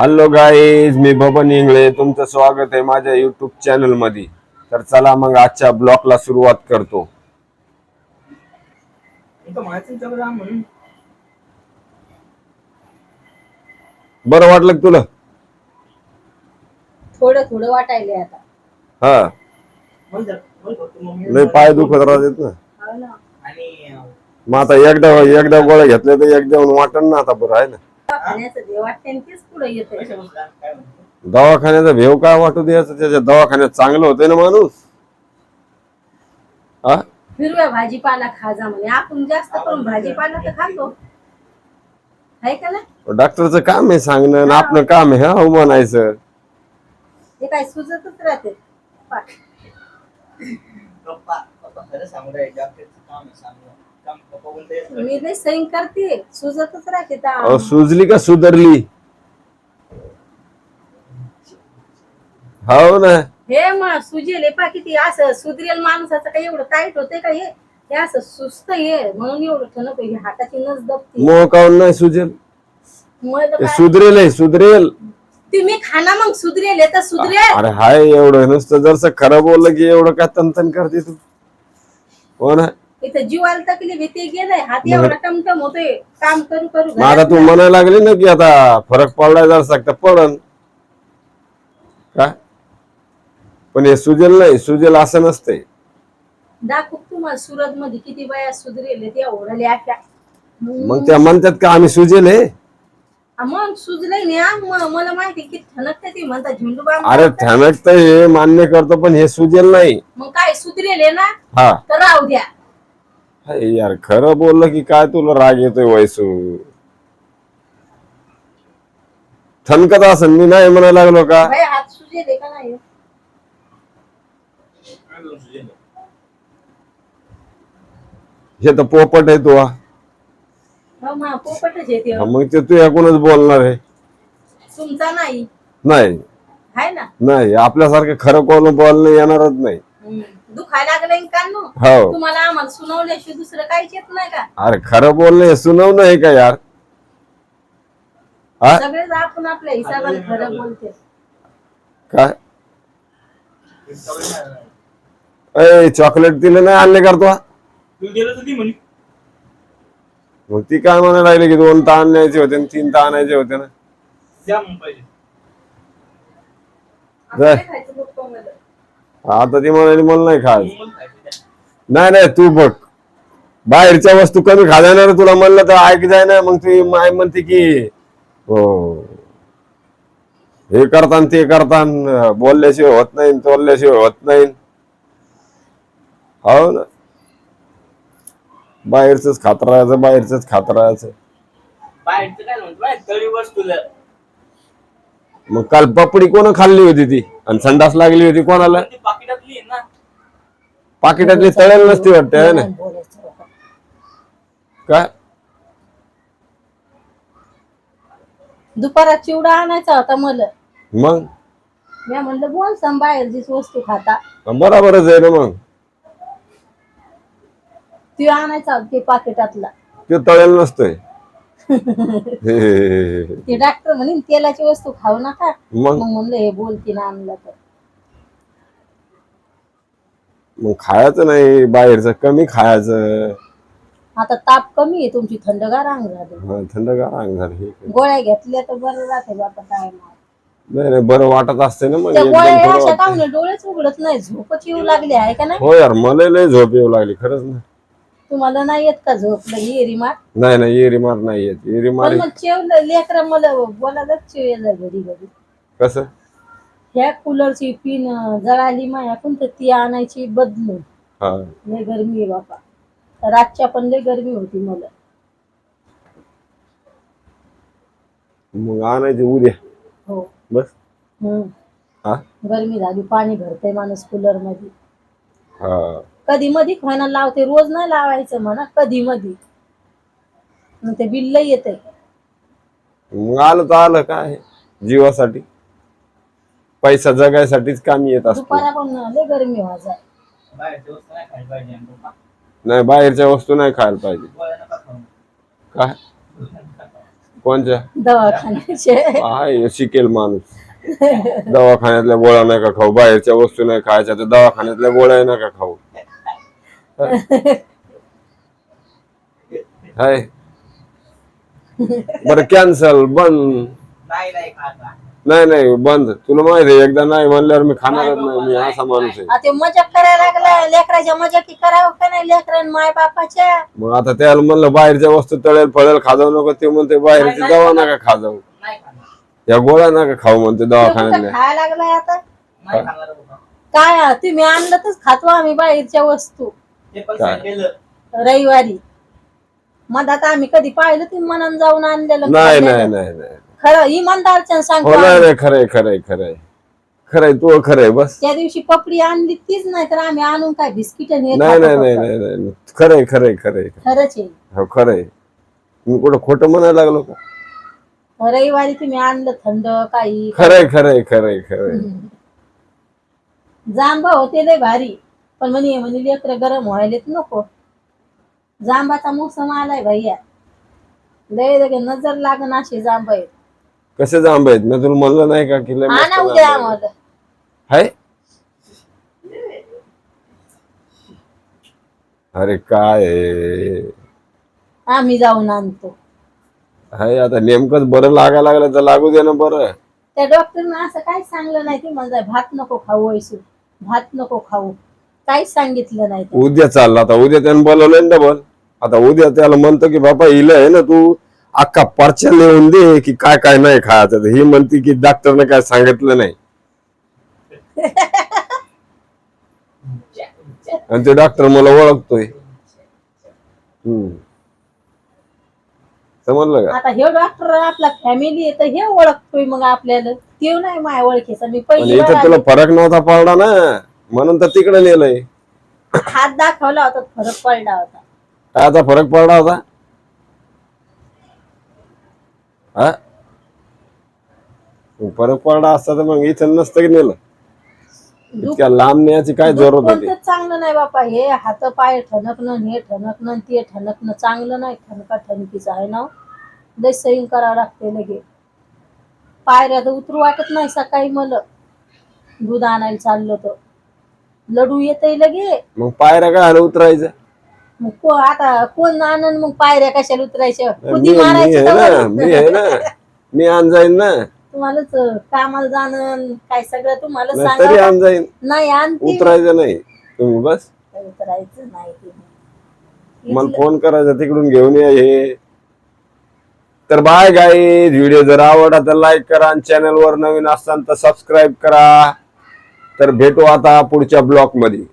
Hello guys मी बबन इंगळे. तुमचं स्वागत आहे माझ्या युट्यूब चॅनलमध्ये तर चला मग आजच्या ब्लॉगला सुरुवात करतो. बरं वाटलं का तुला? थोडं थोडं वाटायले आता. हा. लय पाय दुखत राहतात ना. हो ना. मग आता एकदा एकदा गोळ्या घेतल्या तर एकदा वाटण ना आता बरं आहे ना. दवाखान्याचा भेव काय वाटू द्यायचं? त्याच्या दवाखान्यात चांगलं होतंय ना माणूस. हा? हिरव्या भाजीपाला खाजा म्हणे. आपण जास्त करून भाजीपाला तर खातो. आहे का ना डॉक्टरचं काम आहे सांगणं आणि आपलं काम आहे हा हो म्हणायचं ते काय सुचतच राहते. पा- पप्पा पप्पा खरं सांगू राहिले डॉक्टरचं काम आहे बोलते मी नाही सैन करते सुचतच राहते अहो, सुजली का सुधरली? हो ना. हे मग सुजेल हे पा किती असं सुधरेल माणसाचं काही एवढं टाईट होते का हे? हे असं सुस्त हे म्हणून एवढं ठणक. ही हाताची नस दबती. मोह काऊन नाही सुजेल. मग तर ते काय- सुधरेल आहे सुधरेल. तुम्ही खाना मग सुधरेल हे तर सुधरेल. अरे हाय एवढं नुसतं जरस खरं बोललं की एवढं काय तनतन करते तू? हो ना. इथं जीवाला तकलीफ येते गेलाय हात एवढा टमटम होतोय. काम करू करू मग आता तू म्हणायला लागली ना की आता फरक पडलाय जर तर पडन. का? पण हे सुजेल नाही सुजेल असं नसतंय. दाखव तुम्हाला सुरत मध्ये किती बाया सुधरेल त्या ओढले अशा मग त्या म्हणतात का आम्ही सुजेल आहे? मग सुजलंय ना म- मला माहिती की ठणकते ती म्हणतात झेंडू बाम अरे ठणक तर हे मान्य करतो पण हे सुजेल नाही. मग काय सुधरेल आहे ना? हा. तर राहू द्या. हाय यार खरं बोललं की काय तुला राग येतोय वैसू? थनकत असेल मी नाही म्हणायला लागलो का? हात सुजेल नाही? हे तर पोपट आहे तू हा. मा पोपटच येते मग ते तू याकूनच बोलणार आहे. तुमचा नाही. नाही. आहे ना? नाही आपल्यासारखं खरं कोण बोलणं येणारच नाही. दुखायला लागलं का नो हो. तुम्हाला आम्हाला सुनावल्याशिवाय दुसरं काहीच येत नाही का? अरे खरं बोलणं हे सुनावणं आहे का यार? हा? सगळेच आपण आपल्या हिसाबाने खरं बोलते. काय? चॉकलेट दिले नाही आणले करतो तू गेलं तर ती म्हणे. मग ती काय म्हणायला लागली की दोन ताण न्यायचे होते आणि तीन ताण आणायचे होते ना? जाय. खायचं. आता ती म्हणाली मला नाही खायचं. द्या. नाही नाही तू बघ. बाहेरच्या वस्तू कमी खाल्यानं तुला म्हणलं तर ऐक जाय ना. मग ती माय म्हणते की हो. हे करतान ते करतान. बोलल्याशिवाय होत नाही तोलल्याशिवाय होत नाही. हो ना. बाहेरच खात राहायचं बाहेरच खात राहायचं. मग काल पपडी कोण खाल्ली होती ती? आणि संडास लागली होती कोणाला? ती पाकिटातली आहे ना. पाकिटातली तळेल नसती वाटते है ना. काय दुपारात चिवडा आणायचा होता मला. मग? मी म्हणलं बोल सम बाहेरचीच वस्तू खाता. बराबरच आहे ना मग. ती आणायचा होता ते पाकिटातला. ते तळेल नसतंय. ते डॉक्टर म्हणे तेलाची वस्तू खाऊ नका. मग? मग म्हणलं हे बोलतीन आणलं तर. मग खायचं नाही बाहेरचं कमी खायचं. आता ताप कमी आहे तुमची थंडगार अंग झाली. हा, थंडगार अंग झालं हे काय. गोळ्या घेतल्या तर बरं राहते बाबा काय नाही. नाही नाही बरं वाटत असते ना मग त्या एकदम गोळ्या थोडं अशा वाटतंय. काऊन डोळेच उघडत नाही झोपच येऊ लागली आहे का नाही? हो यार मला लय झोप येऊ लागली खरंच ना. तुम्हाला नाही येत का झोप? लगी रिमाट नाही नाही येरी मार नाही येत. येरी मार पण मग चेवलं लेकर मला बोलायलाच चेवलं घडी घडी कसं? ह्या कूलरची पिन जळाली मायाकून तर ती आणायची बदलून हा. लय गरमी आहे बापा. रातच्या पण लय गरमी होती मला. मग आणायची उद्या. हो. बस. हम्म. हा? गरमी झाली पाणी भरते माणूस कूलरमध्ये हा. कधी मधी खायला लावते रोज नाही लावायचं म्हणा कधी मधी. मग ते बिल लय येते मग आलं तर आलं काय जीवासाठी. पैसा जगायसाठीच कामी येत असतो. दुपारा पण लय गरमी व्हायचा बाहेरच्या वस्तू नाही खायला पाहिजे आणि पप्पा नाही बाहेरच्या वस्तू नाही खायला पाहिजे. गोळ्या नका खाऊ काय. कोणच्या? दवाखान्याचे. आहे शिकेल माणूस. दवाखान्यातल्या गोळ्या नका खाऊ बाहेरच्या वस्तू नाही खायच्या तर दवाखान्यातल्या गोळ्या नका खाऊ. हाय. बरं कॅन्सल बंद. नाही नाही खाता नाही नाही बंद. तुला माहिती आहे एकदा नाही म्हणल्यावर मी खाणारच नाही मी असा माणूस आहे. आ, ते मजाक करायला लागला लेकराच्या मजाकी करावं का नाही लेकरां माय बापाच्या? मग आता त्याला म्हणलं बाहेरच्या वस्तू तळेल फळेल खाजावू नको ते म्हणते बाहेरची दवा नका खाजावू. नाही खाणार. या गोळ्या नका खाऊ म्हणते ते कुठं दवाखान्यातल्या खायला लागलाय आता. नाही खाणार बाबा. काय तुम्ही आणलं तर खातो आम्ही बाहेरच्या वस्तू. काय? केलं रविवारी. मधात आम्ही कधी पाहिलं तुम्ही मनान जाऊन आणलेलं नाही. नाही नाही नाही खरं इमानदारच्या हो सांगतो नाही. नाही खरंय खरंय खरंय. खरंय तू खरंय बस. त्या दिवशी पपडी आणली तीच नाही तर आम्ही आणून काय बिस्किट नाही नाही नाही नाही नाही खरंय खरंय खरंय. खरंच आहे. हो खरंय. मी कुठं खोटं म्हणायला लागलो का? रविवारी तुम्ही आणलं थंड काही? खरंय खरंय खरंय खरंय. जांबा होते लय भारी. पण म्हणे म्हणे लेकर गरम व्हायलेत नको. जांबाचा मोसम आलाय भैया. लय लगे नजर लागण असे जांब आहेत. कसे जांब आहेत? मी तुला म्हणलं नाही का की लय मस्त आणा जांब उद्या आहेत. आम्हाला. हाय? अरे काय आहे? आम्ही जाऊन आणतो. हाय आता नेमकंच बरं लागायला लागलं तर लागू दे ना बरं. त्या डॉक्टरनं असं काय सांगलं नाही ते म्हणजे भात नको खाऊ वैसू भात नको खाऊ. काहीच सांगितलं नाही. उद्या चालला आता उद्या त्यानं बोलवलंय ना डबल आता उद्या त्याला म्हणतो की बाबा हिला आहे ना तू अख्खा पर्चा लिहून दे की काय काय नाही खायचं. ही म्हणते की डॉक्टरने काय सांगितलं नाही. आणि ते डॉक्टर मला ओळखतोय. हम्म. समजलं का? आता हे डॉक्टर आपला फॅमिली आहे तर हे ओळखतोय मग आपल्याला. ते नाही माझ्या ओळखीचा. मी पण पहिली इथं तुला. फरक नव्हता पडला ना. म्हणून तर तिकडे नेलंय. हात दाखवला होता फरक पडला होता. काय आता फरक पडला होता? हा? फरक पडला असता तर मग इथं नसतं की नेलं. इतक्या लांब न्यायची काय जरूरत होती? कोणतंच चांगलं नाही बापा हे हात पाय ठणकणं हे ठणकणं ते ठणकणं चांगलं नाही ठणका ठणकीचं आहे ना? लय सैन करावं लागते लगे. पायऱ्या तर उतरू वाटत नाही सकाळी मला. दूध आणायला चाललो तर. लडू येतय लगे. मग पायऱ्या काय आलं उतरायचं मग को आता कोण आणन मग पायऱ्या कशाला उतरायच्या? मी कुदी मी आहे ना मी आहे ना मी आण जाईन ना. तुम्हालाच कामाला जाणं काय सगळं तुम्हाला नाही तरी सांगा आण जाईन. नाही आणते उतरायचं नाही. तुम्ही बस. उतरायचं नाही ते. मला फोन करायचा तिकडून घेऊन या हे. तर बाय गाई व्हिडिओ जर आवडला तर लाईक करा आणि चॅनल वर नवीन असताना तर सबस्क्राईब करा. तर भेटू आता पुढच्या ब्लॉकमध्ये.